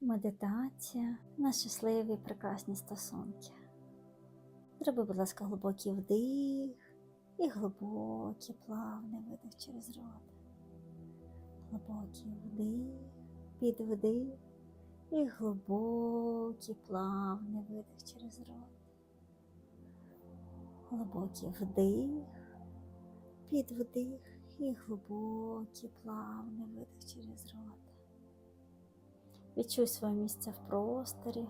Медитація на щасливі прекрасні стосунки. Зроби, будь ласка, глибокий вдих і глибокий плавний видих через рот. Глибокий вдих, підвдих і глибокий плавний видих через рот. Глибокий вдих, підвдих і глибокий плавний видих через рот. Відчуй своє місце в просторі.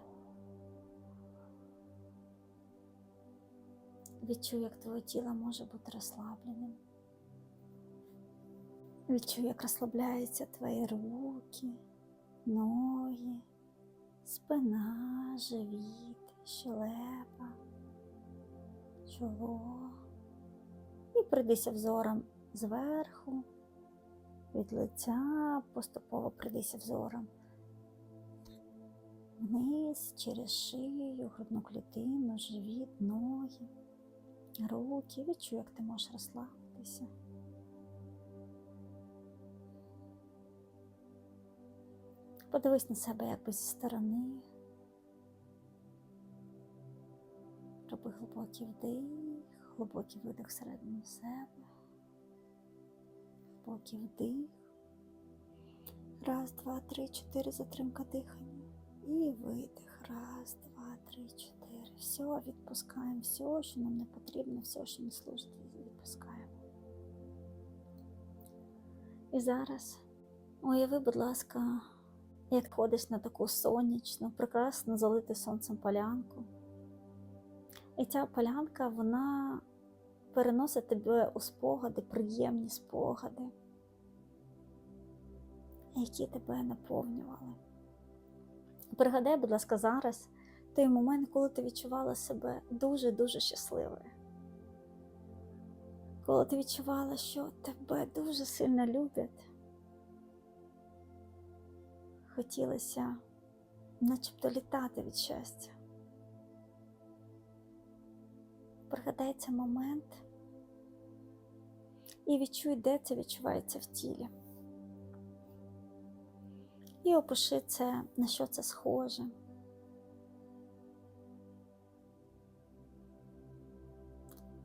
Відчуй, як твоє тіло може бути розслабленим. Відчуй, як розслабляються твої руки, ноги, спина, живіт, щелепа, чоло. І прийдися взором зверху, від лиця, поступово прийдися взором вниз через шию, грудну клітину, живіт, ноги, руки. Відчуй, як ти можеш розслабитися. Подивись на себе якби зі сторони. Роби глибокий вдих, глибокий видих всередину себе, глибокий вдих. Раз, два, три, чотири, затримка дихання. І видих. Раз, два, три, чотири. Все, відпускаємо. Все, що нам не потрібно, все, що не служить, відпускаємо. І зараз уяви, будь ласка, як ходиш на таку сонячну, прекрасно залиту сонцем полянку. І ця полянка, вона переносить тебе у спогади, приємні спогади, які тебе наповнювали. Пригадай, будь ласка, зараз той момент, коли ти відчувала себе дуже-дуже щасливою. Коли ти відчувала, що тебе дуже сильно люблять. Хотілося начебто літати від щастя. Пригадай цей момент і відчуй, де це відчувається в тілі. І опиши це, на що це схоже.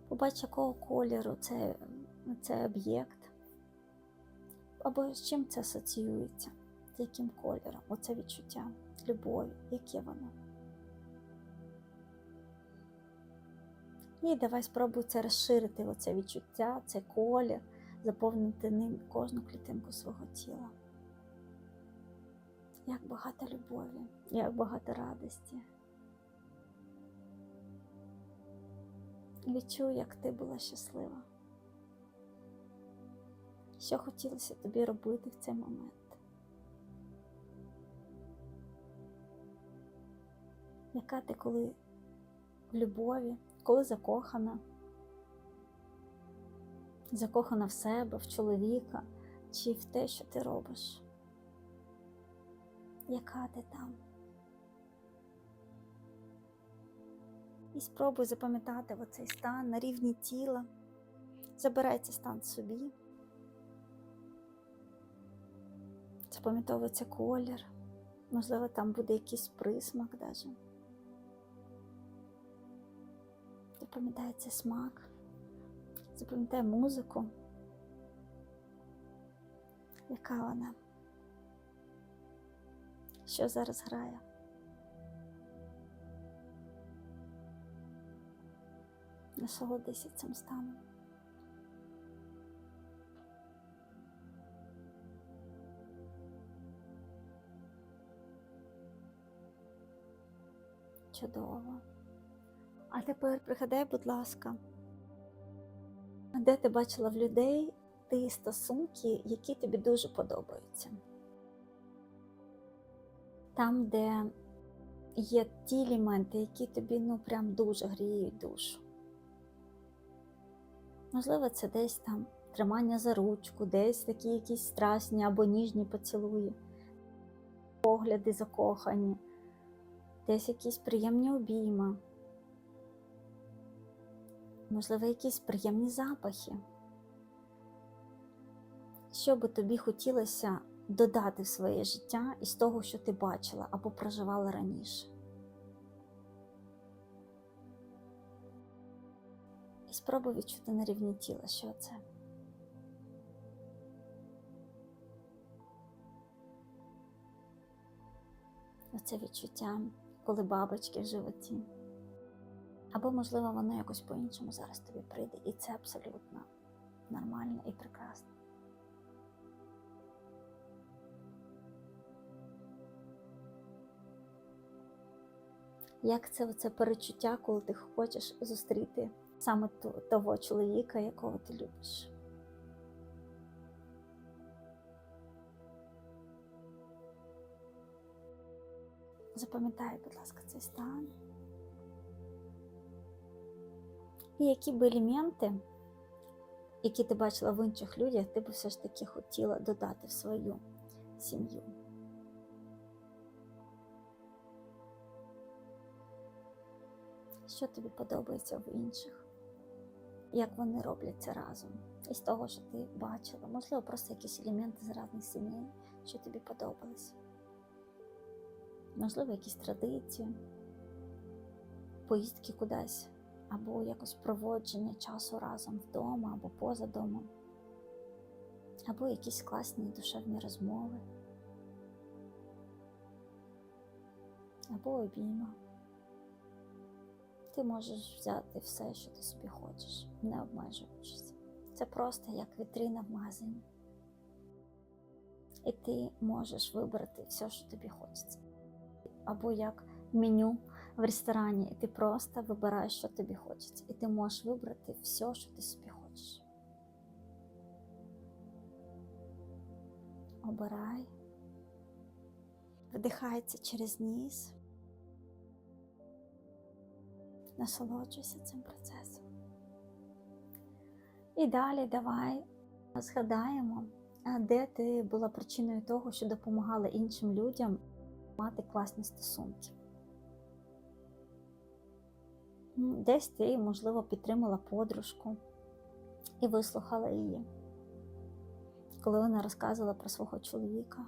Побач, якого кольору це, це об'єкт, або з чим це асоціюється, з яким кольором, оце відчуття любові, яке воно. І давай спробуй це розширити, оце відчуття, цей колір, заповнити ним кожну клітинку свого тіла. Як багато любові, як багато радості. Відчуй, як ти була щаслива. Що хотілося тобі робити в цей момент? Яка ти коли в любові, коли закохана? Закохана в себе, в чоловіка чи в те, що ти робиш? Яка ти там. І спробуй запам'ятати оцей стан на рівні тіла. Забирай цей стан собі. Запам'ятовується колір. Можливо, там буде якийсь присмак даже. Запам'ятається смак. Запам'ятай музику. Яка вона? Що зараз грає. Насолодися цим станом. Чудово. А тепер пригадай, будь ласка, де ти бачила в людей ті стосунки, які тобі дуже подобаються там, де є ті елементи, які тобі ну прям дуже гріють душу. Можливо, це десь там тримання за ручку, десь такі якісь страсні або ніжні поцілуї, погляди закохані, десь якісь приємні обійми, можливо, якісь приємні запахи. Що би тобі хотілося додати в своє життя із того, що ти бачила або проживала раніше. І спробуй відчути на рівні тіла, що це. Оце відчуття, коли бабочки в животі. Або, можливо, воно якось по-іншому зараз тобі прийде, і це абсолютно нормально і прекрасно. Як це оце перечуття, коли ти хочеш зустріти саме того чоловіка, якого ти любиш? Запам'ятай, будь ласка, цей стан. І які б елементи, які ти бачила в інших людях, ти б все ж таки хотіла додати в свою сім'ю. Що тобі подобається в інших? Як вони роблять це разом? Із того, що ти бачила, можливо, просто якісь елементи з різних сімей, що тобі подобались. Можливо, якісь традиції, поїздки кудись, або якось проводження часу разом вдома або поза домом, або якісь класні душевні розмови, або обійма. Ти можеш взяти все, що ти собі хочеш, не обмежуючись. Це просто як вітрина в магазині. І ти можеш вибрати все, що тобі хочеться. Або як меню в ресторані, і ти просто вибираєш, що тобі хочеться. І ти можеш вибрати все, що ти собі хочеш. Обирай, вдихається через ніс. Насолоджуйся цим процесом. І далі давай згадаємо, де ти була причиною того, що допомагала іншим людям мати класні стосунки. Десь ти, можливо, підтримала подружку і вислухала її, коли вона розказувала про свого чоловіка.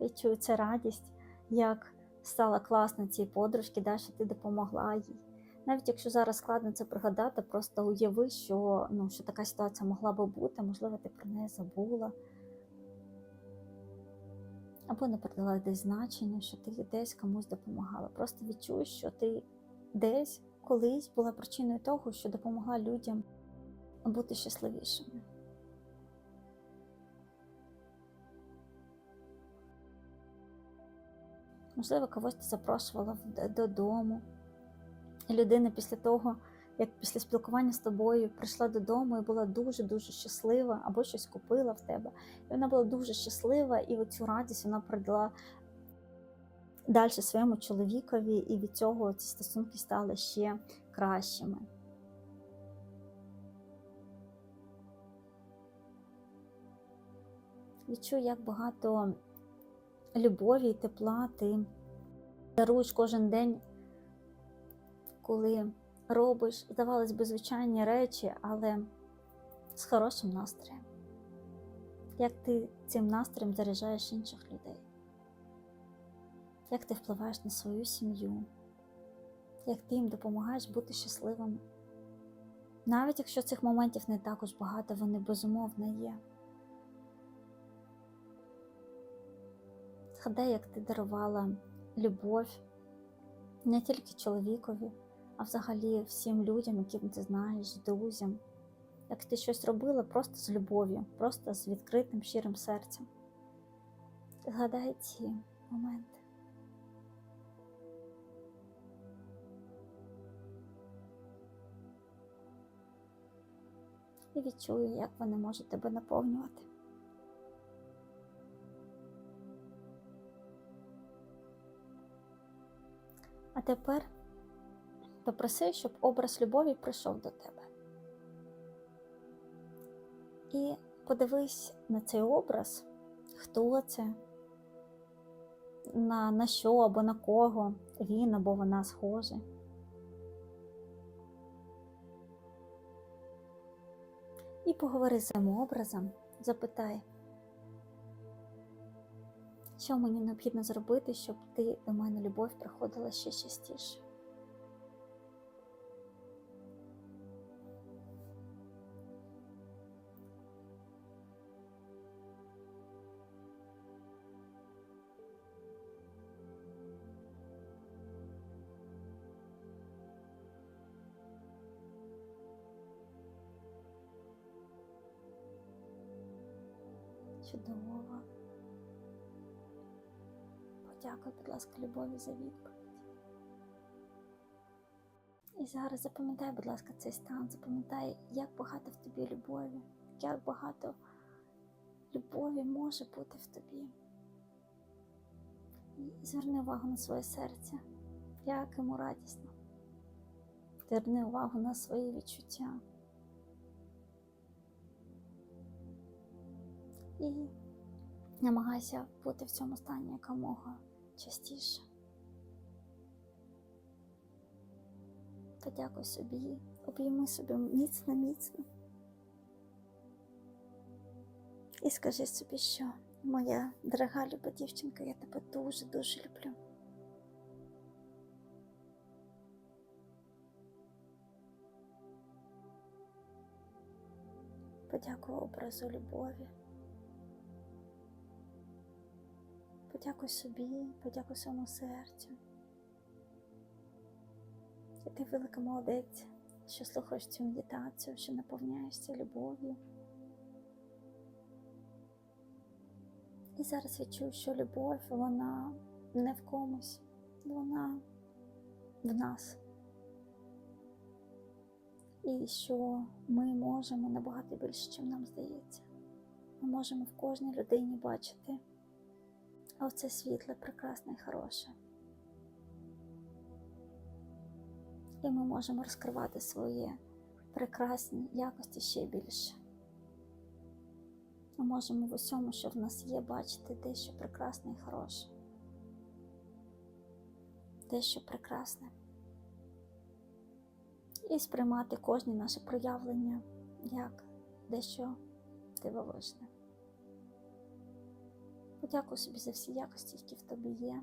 Відчую це радість, як стала класна цій подружці, да, що ти допомогла їй. Навіть якщо зараз складно це пригадати, просто уяви, що, ну, що така ситуація могла би бути, можливо, ти про неї забула. Або не придала десь значення, що ти десь комусь допомагала. Просто відчуй, що ти десь колись була причиною того, що допомогла людям бути щасливішими. Можливо, когось ти запрошувала додому. Людина після того, як після спілкування з тобою прийшла додому і була дуже-дуже щаслива, або щось купила в тебе. І вона була дуже щаслива, і оцю радість вона передала далі своєму чоловікові, і від цього ці стосунки стали ще кращими. Відчуй, як багато любові і тепла ти даруєш кожен день, коли робиш, здавалось би, звичайні речі, але з хорошим настроєм. Як ти цим настроєм заряджаєш інших людей, як ти впливаєш на свою сім'ю, як ти їм допомагаєш бути щасливими. Навіть якщо цих моментів не також багато, вони безумовно є. Згадай, як ти дарувала любов не тільки чоловікові, а взагалі всім людям, яким ти знаєш, друзям. Як ти щось робила просто з любов'ю, просто з відкритим щирим серцем. Згадай ці моменти. І відчую, як вони можуть тебе наповнювати. А тепер попроси, щоб образ любові прийшов до тебе. І подивись на цей образ, хто це, на, на що або на кого він або вона схожі. І поговори з цим образом, запитай, Що мені необхідно зробити, щоб ти до мене любов приходила ще частіше? Чудово. Подякуй, будь ласка, любові за відповідь. І зараз запам'ятай, будь ласка, цей стан, запам'ятай, як багато в тобі любові, як багато любові може бути в тобі. І зверни увагу на своє серце, як йому радісно. Зверни увагу на свої відчуття. І намагайся бути в цьому стані якомога частіше. Подякуй собі, обійми собі міцно, міцно. І скажи собі, що моя дорога люба дівчинка, я тебе дуже-дуже люблю. Подякуй образу любові. Подякуй собі, подякуй своєму серцю. І ти велика молодець, що слухаєш цю медитацію, що наповняєшся любов'ю. І зараз відчуй, що любов, вона не в комусь, вона в нас. І що ми можемо набагато більше, чим нам здається. Ми можемо в кожній людині бачити оце світле, прекрасне і хороше. І ми можемо розкривати свої прекрасні якості ще більше. Ми можемо в усьому, що в нас є, бачити дещо прекрасне і хороше. Дещо прекрасне. І сприймати кожне наше проявлення як дещо дивовижне. Подякуй собі за всі якості, які в тобі є.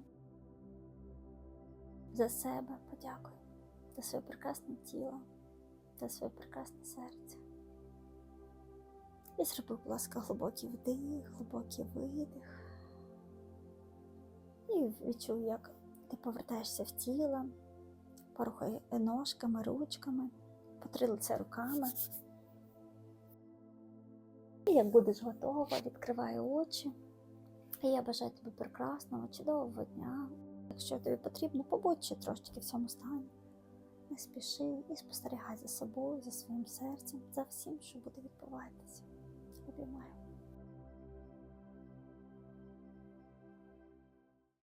За себе подякуй, за своє прекрасне тіло, за своє прекрасне серце. І зроби, будь ласка, глибокий вдих, глибокий видих. І відчуй, як ти повертаєшся в тіло, порухай ножками, ручками, потри лице руками. І як будеш готова, відкривай очі. Я бажаю тобі прекрасного, чудового дня. Якщо тобі потрібно, побудь ще трошки в цьому стані. Не спіши і спостерігай за собою, за своїм серцем, за всім, що буде відбуватися. Обіймаю.